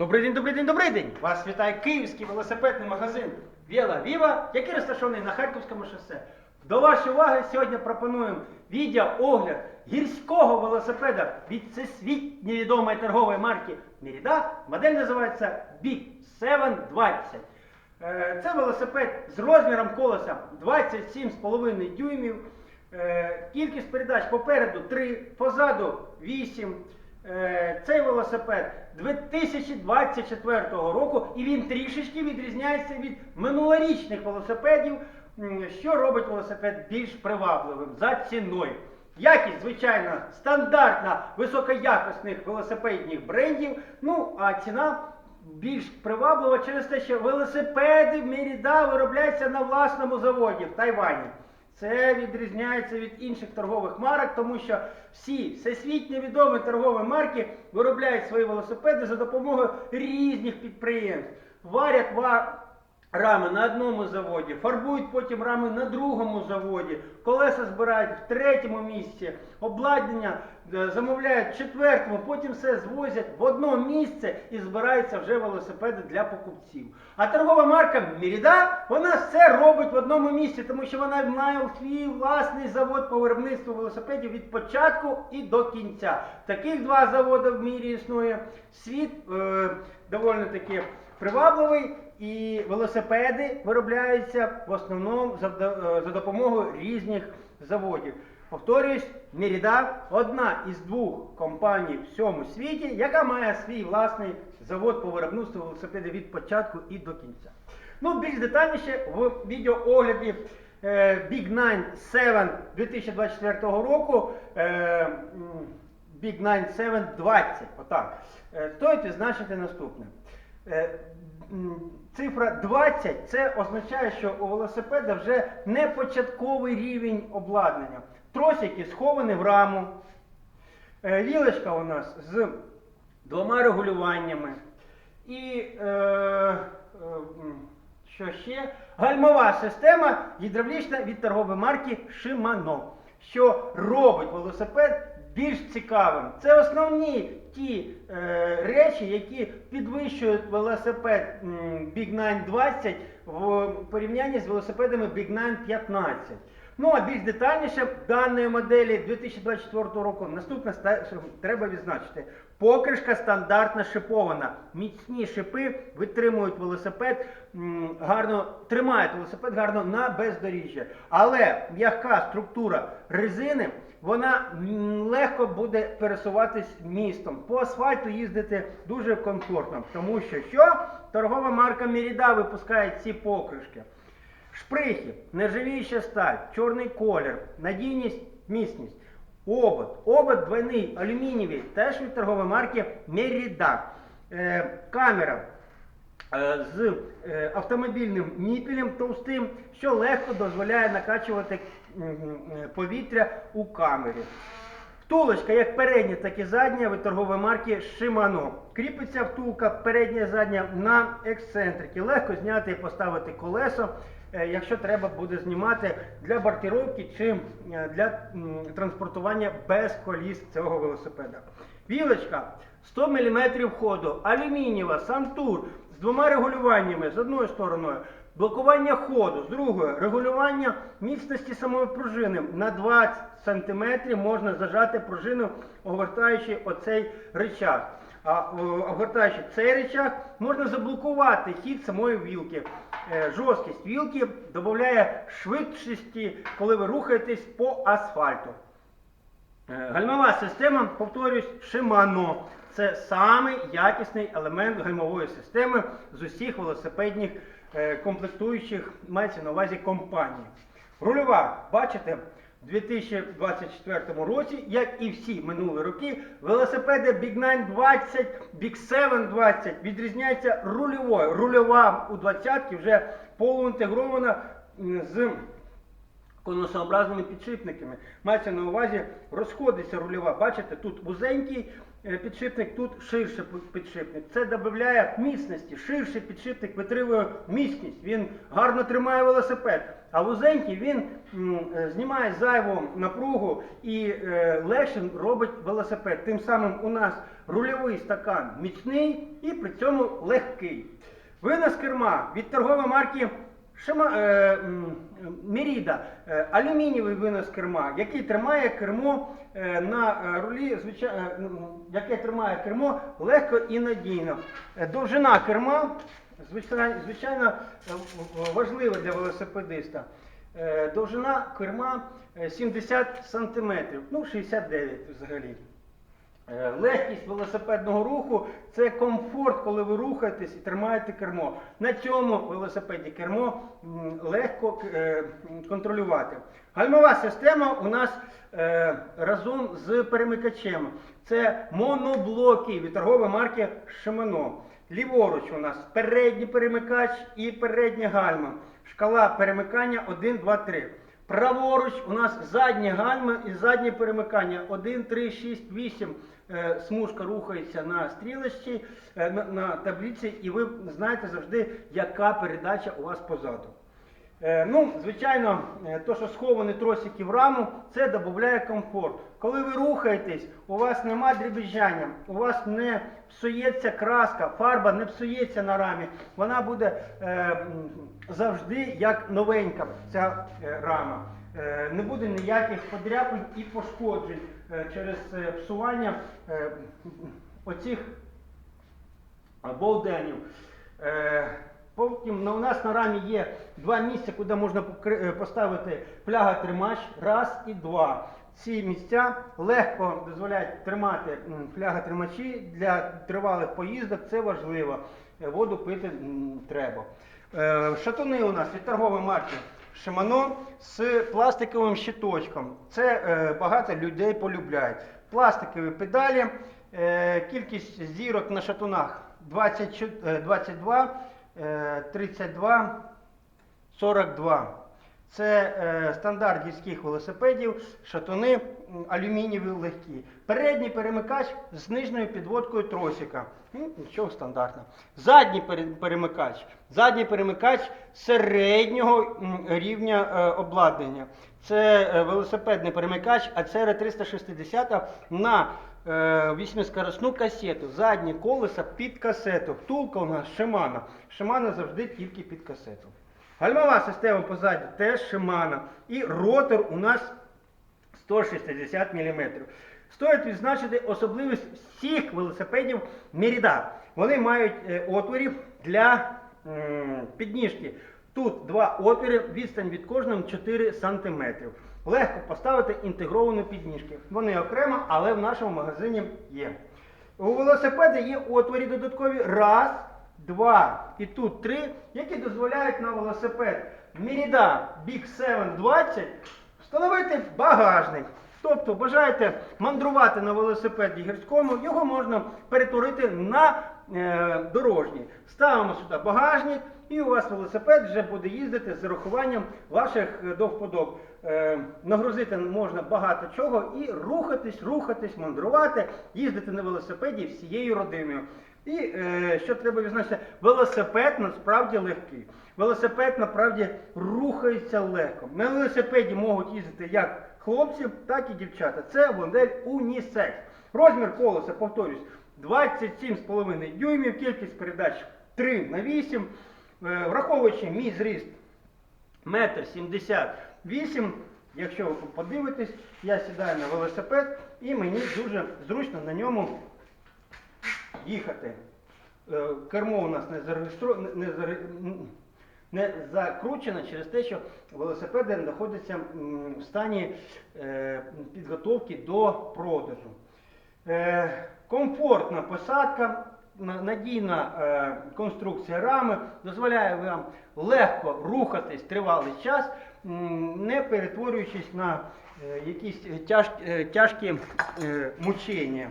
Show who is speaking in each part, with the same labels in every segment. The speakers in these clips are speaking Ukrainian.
Speaker 1: Добрий день, добрий день, добрий день! Вас вітає київський велосипедний магазин Віла Віва, який розташований на Харківському шосе. До вашої уваги сьогодні пропонуємо відеоогляд гірського велосипеда від всесвітньо відомої торгової марки Merida. Модель називається Big 720. Е, Це велосипед з розміром колеса 27,5 дюймів. Е, Кількість передач попереду 3, позаду 8. Е, Цей велосипед 2024 року і він трішечки відрізняється від минулорічних велосипедів, що робить велосипед більш привабливим за ціною. Якість, звичайно, стандартна високоякісних велосипедних брендів. Ну, а ціна більш приваблива через те, що велосипеди в виробляються на власному заводі в Тайвані. Це відрізняється від інших торгових марок, тому що всі всесвітньо відомі торгові марки виробляють свої велосипеди за допомогою різних підприємств. Варять ва- рами на одному заводі, фарбують потім рами на другому заводі, колеса збирають в третьому місці, обладнання е, замовляють в четвертому, потім все звозять в одно місце і збираються вже велосипеди для покупців. А торгова марка Міріда, вона все робить в одному місці, тому що вона має свій власний завод по виробництву велосипедів від початку і до кінця. Таких два заводи в мірі існує. Світ е, доволі таки привабливий, і велосипеди виробляються в основному за, е, допомогою різних заводів. Повторюсь, Меріда одна із двох компаній в всьому світі, яка має свій власний завод по виробництву велосипедів від початку і до кінця. Ну, більш детальніше в відеоогляді е, Big 9 7 2024 року. е, Big 9 7 20. Отак. Стоїть відзначити наступне. Е, Цифра 20 це означає, що у велосипеда вже не початковий рівень обладнання. Тросики сховані в раму. Е, Вілочка у нас з двома регулюваннями. І е, е, що ще? Гальмова система гідравлічна від торгової марки Shimano, що робить велосипед більш цікавим. Це основні ті е, речі, які підвищують велосипед Big 920 в порівнянні з велосипедами Big 915. Ну а більш детальніше даної моделі 2024 року наступне треба відзначити. Покришка стандартна шипована. Міцні шипи витримують велосипед гарно, тримають велосипед гарно на бездоріжжя. Але м'яка структура резини, вона легко буде пересуватись містом. По асфальту їздити дуже комфортно, тому що що торгова марка Merida випускає ці покришки. Шприхи, нержавіюча сталь, чорний колір, надійність, міцність. Обод. Обод двойний, алюмінієвий, теж від торгової марки Merida. Е, камера е, з е, автомобільним ніпелем товстим, що легко дозволяє накачувати м, повітря у камері. Втулочка як передня, так і задня від торгової марки Shimano. Кріпиться втулка передня і задня на ексцентрики. Легко зняти і поставити колесо, е, якщо треба буде знімати для бортировки чи е, для транспортування без коліс цього велосипеда. Вілочка 100 мм ходу, алюмінієва, самтур з двома регулюваннями з одною стороною. Блокування ходу, з другої регулювання міцності самої пружини. На 20 см можна зажати пружину, огортаючи оцей рычаг. А огортаючи цей рычаг, можна заблокувати хід самої вілки. Е, Жорсткість вілки додає швидкості, коли ви рухаєтесь по асфальту. Е, Гальмова система, повторюсь, Shimano. Це самий якісний елемент гальмової системи з усіх велосипедних комплектуючих, мається на увазі компанії. Рульова, бачите, в 2024 році, як і всі минулі роки, велосипеди Big 920, Big 720 відрізняються рульовою. Рульова у 20 вже полуінтегрована з конусообразними підшипниками. Мається на увазі розходиться рульова. Бачите, тут вузенький е, підшипник, тут ширший пи- підшипник. Це додає міцності. Ширший підшипник витримує міцність. Він гарно тримає велосипед. А вузенький він е, знімає зайву напругу і е, легшим робить велосипед. Тим самим у нас рульовий стакан міцний і при цьому легкий. Винос керма від торгової марки Шима, е, Міріда, е, алюмінієвий винос керма, який тримає кермо е, на е, рулі, звичай, е, яке тримає кермо легко і надійно. Е, довжина керма, звичайно, звичайно е, важлива для велосипедиста. Е, довжина керма е, 70 см, ну 69 взагалі. Е, Легкість велосипедного руху це комфорт, коли ви рухаєтесь і тримаєте кермо. На цьому велосипеді кермо легко е, контролювати. Гальмова система у нас е, разом з перемикачем. Це моноблоки від торгової марки Шимано. Ліворуч у нас передній перемикач і передня гальма. Шкала перемикання 1, 2, 3. Праворуч у нас задні гальми і заднє перемикання 1, 3, 6, 8. Е, Смужка рухається на стрілочці, е, на, на таблиці, і ви знаєте завжди, яка передача у вас позаду. Е, Ну, звичайно, то, що сховані тросики в раму, це додає комфорт. Коли ви рухаєтесь, у вас нема дрібіжання, у вас не псується краска, фарба не псується на рамі. Вона буде завжди як новенька ця рама. Е, не буде ніяких подряпин і пошкоджень е, через е, псування оцих болденів. Потім на- у нас на рамі є два місця, куди можна поставити пляга-тримач. Раз і два. Ці місця легко дозволяють тримати пляга-тримачі для тривалих поїздок. Це важливо. Воду пити треба. Шатуни у нас від торгової марки Шимано з пластиковим щиточком. Це е, багато людей полюбляють. Пластикові педалі, е, кількість зірок на шатунах 20, е, 22, е, 32, 42. Це е, стандарт гірських велосипедів, шатуни алюмінієві легкі. Передній перемикач з нижньою підводкою тросика. Нічого стандартно. Задній перемикач. Задній перемикач середнього рівня е, обладнання. Це е, велосипедний перемикач ACR 360 на е, вісьмискоросну касету. Заднє колесо під касету. Втулка у нас Шимана. Шимана завжди тільки під касету. Гальмова система позаду теж Шимана. І ротор у нас 160 мм. Стоїть відзначити особливість всіх велосипедів Меріда. Вони мають е, отворів для підніжки. Тут два отвори, відстань від кожного 4 см. Легко поставити інтегровану підніжки. Вони окремо, але в нашому магазині є. У велосипеда є отворі додаткові. Раз, два і тут три, які дозволяють на велосипед Merida Big 720 встановити багажник. Тобто бажаєте мандрувати на велосипеді гірському, його можна перетворити на е, дорожній. Ставимо сюди багажник, і у вас велосипед вже буде їздити з урахуванням ваших е, до вподоб. Е, нагрузити можна багато чого і рухатись, рухатись, мандрувати, їздити на велосипеді всією родиною. І е, що треба відзначити, велосипед насправді легкий. Велосипед насправді рухається легко. На велосипеді можуть їздити як хлопці, так і дівчата. Це модель унісекс. Розмір колеса, повторюсь, 27,5 дюймів, кількість передач 3 на 8. Е, враховуючи мій зріст метр 78. Якщо ви подивитесь, я сідаю на велосипед і мені дуже зручно на ньому їхати. Е, Кермо у нас не зареєстроване, не, заре- не закручено через те, що велосипеди знаходяться в стані е, підготовки до продажу. Е, Комфортна посадка, надійна конструкція рами дозволяє вам легко рухатись тривалий час, не перетворюючись на якісь тяж, тяжкі мучення.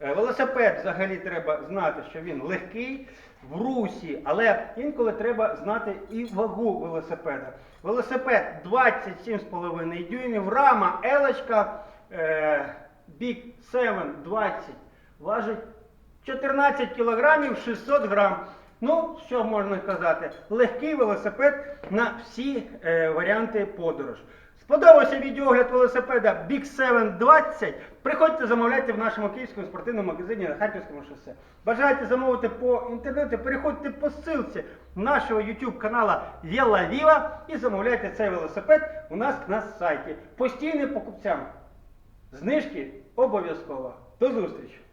Speaker 1: Е, Велосипед взагалі треба знати, що він легкий в русі, але інколи треба знати і вагу велосипеда. Велосипед 27,5 дюймів, рама елочка е, Big 720 важить 14 кілограмів 600 грам. Ну, що можна казати? Легкий велосипед на всі е, варіанти подорож. Сподобався відеогляд велосипеда Big 720? Приходьте замовляйте в нашому київському спортивному магазині на Харківському шосе. Бажаєте замовити по інтернету, переходьте по ссылці нашого YouTube канала Віла Віва і замовляйте цей велосипед у нас на сайті. Постійним покупцям. Знижки обов'язково. До зустрічі!